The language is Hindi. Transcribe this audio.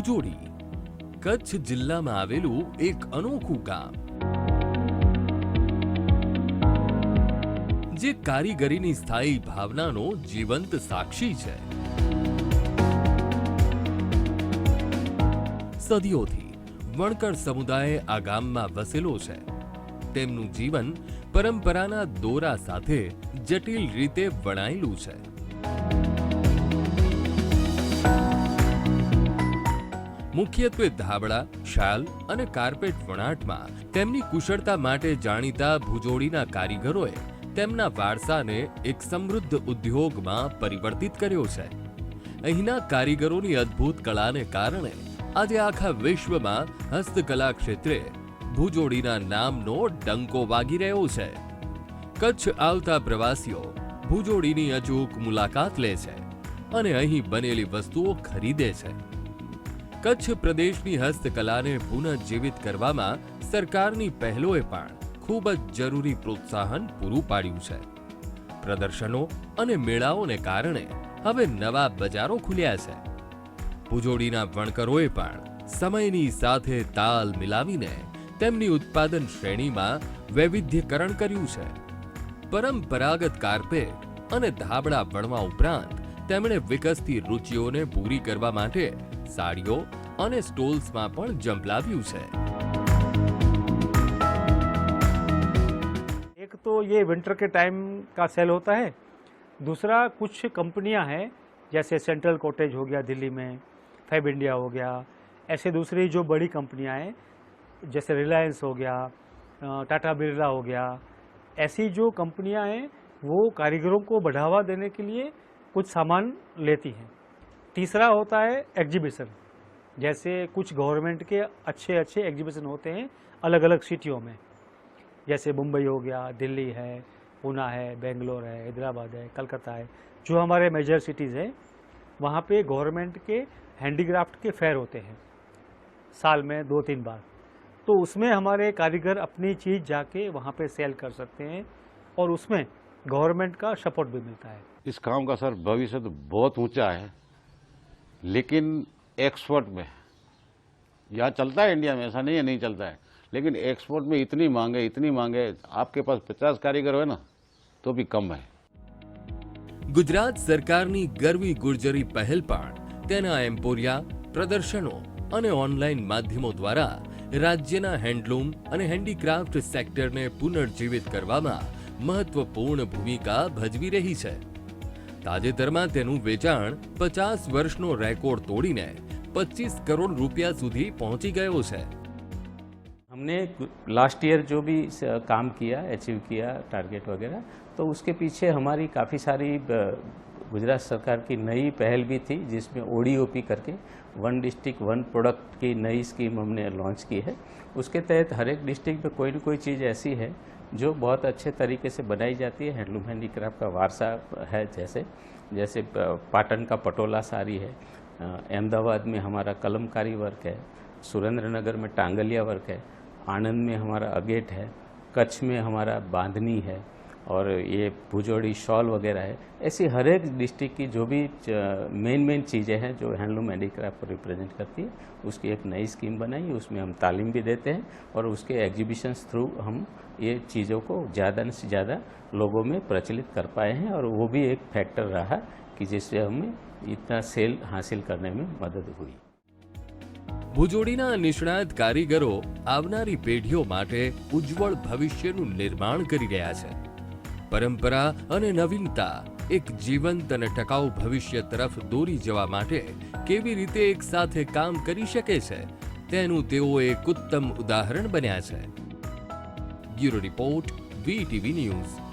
ભુજોડી કચ્છ જિલ્લામાં આવેલું એક અનોખું ગામ. જે કારીગરીની સ્થાયી ભાવનાનો જીવંત સાક્ષી છે. સદીઓથી વણકર સમુદાય આ ગામમાં વસેલો છે. તેમનું જીવન પરંપરાના દોરા સાથે જટિલ રીતે વણાયેલું છે. મુખ્યત્વે ધાબળા, શાલ અને કાર્પેટ વણાટમાં તેમની કુશળતા માટે જાણીતા ભુજોડીના કારીગરોએ તેમના વારસાને એક સમૃદ્ધ ઉદ્યોગમાં પરિવર્તિત કર્યો છે. અહીંના કારીગરોની અદ્ભુત કળાને કારણે આજે આખા વિશ્વમાં હસ્તકલા ક્ષેત્રે ભુજોડીના નામનો ડંકો વાગી રહ્યો છે. કચ્છ આવતા પ્રવાસીઓ ભુજોડીની અચૂક મુલાકાત લે છે અને અહીં બનેલી વસ્તુઓ ખરીદે છે. કચ્છ પ્રદેશની હસ્તકલાને પુનઃજીવિત કરવામાં સરકારની પહેલોએ પણ ખૂબ જ જરૂરી પ્રોત્સાહન પૂરું પાડ્યું છે. પ્રદર્શનો અને મેળાઓને કારણે હવે નવા બજારો ખુલ્યા છે. ભુજોડીના વણકરોએ પણ સમયની સાથે તાલ મિલાવીને તેમની ઉત્પાદન શ્રેણીમાં વૈવિધ્યકરણ કર્યું છે. પરંપરાગત કાર્પેટ અને ધાબળા વણવા ઉપરાંત તેમણે વિકસતી રુચિઓને પૂરી કરવા માટે સાડીઓ અને સ્ટોલ્સમાં પણ જંપલાવ્યું છે एक तो ये विंटर के टाइम का सेल होता है दूसरा कुछ कंपनियां हैं जैसे सेंट्रल कॉटेज हो गया दिल्ली में फैब इंडिया हो गया ऐसे दूसरी जो बड़ी कंपनियां हैं जैसे रिलायंस हो गया अ, टाटा बिरला हो गया ऐसी जो कंपनियां हैं वो कारीगरों को बढ़ावा देने के लिए कुछ सामान लेती हैं तीसरा होता है एग्जीबिशन जैसे कुछ गवर्नमेंट के अच्छे अच्छे एग्जीबिशन होते हैं अलग अलग सिटियों में. जैसे मुंबई हो गया, दिल्ली है पूना है, बेंगलोर है, हैदराबाद है, कलकत्ता है. जो हमारे मेजर सिटीज़ हैं, वहाँ पे गवर्नमेंट के हैंडीक्राफ्ट के फेयर होते हैं. साल में दो तीन बार. तो उसमें हमारे कारीगर अपनी चीज़ जाके वहाँ पे सेल कर सकते हैं और उसमें गवर्नमेंट का सपोर्ट भी मिलता है. इस काम का सर भविष्य तो बहुत ऊँचा है. लेकिन एक्सपोर्ट में यहाँ चलता है इंडिया में ऐसा नहीं है नहीं चलता है लेकिन एक्सपोर्ट में इतनी मांग है इतनी मांग है आपके पास पचास कारीगर हो ना तो भी कम है ગુજરાત સરકારની ગરવી ગુર્જરી પહેલ પણ તેના એમ્પોરિયા પ્રદર્શનો અને ઓનલાઈન માધ્યમો દ્વારા રાજ્યના હેન્ડલૂમ અને હેન્ડીક્રાફ્ટ સેક્ટરને પુનર્જીવિત કરવામાં મહત્વપૂર્ણ ભૂમિકા ભજવી રહી છે તાજેતરમાં તેનું વેચાણ પચાસ વર્ષનો રેકોર્ડ તોડીને પચીસ કરોડ રૂપિયા સુધી પહોંચી ગયો છે हमने लास्ट ईयर जो भी स- काम किया अचीव किया टारगेट वगैरह तो उसके पीछे हमारी काफ़ी सारी ब- गुजरात सरकार की नई पहल भी थी, जिसमें ओडीओपी करके वन डिस्ट्रिक्ट वन प्रोडक्ट की नई स्कीम हमने लॉन्च की है। उसके तहत हर एक डिस्ट्रिक्ट में कोई ना कोई चीज़ ऐसी है, जो बहुत अच्छे तरीके से बनाई जाती है। हैंडलूम हैंडीक्राफ्ट का वारसा है जैसे जैसे पाटन का पटोला साड़ी है अहमदाबाद में हमारा कलमकारी वर्क है सुरेंद्र में टांगलिया वर्क है, आनंद में हमारा अगेट है, कच्छ में हमारा बांधनी है और ये भुजोड़ी शॉल वगैरह है ऐसी हर एक डिस्ट्रिक्ट की जो भी मेन मेन चीज़ें हैं जो हैंडलूम हैंडीक्राफ्ट को रिप्रेजेंट करती है उसकी एक नई स्कीम बनाई उसमें हम तालीम भी देते हैं और उसके एग्जीबिशंस थ्रू हम ये चीज़ों को ज़्यादा से ज़्यादा लोगों में प्रचलित कर पाए हैं और वो भी एक फैक्टर रहा कि जिससे हमें इतना सेल हासिल करने में मदद हुई ભુજોડીના નિષ્ણાત કારીગરો આવનારી પેઢીઓ માટે ઉજ્જવળ ભવિષ્યનું નિર્માણ કરી રહ્યા છે પરંપરા અને નવીનતા એક જીવંત અને ટકાઉ ભવિષ્ય તરફ દોરી જવા માટે કેવી રીતે એક સાથે કામ કરી શકે છે, તેનું તેઓ એક ઉત્તમ ઉદાહરણ બન્યા છે. Bureau report VTV news.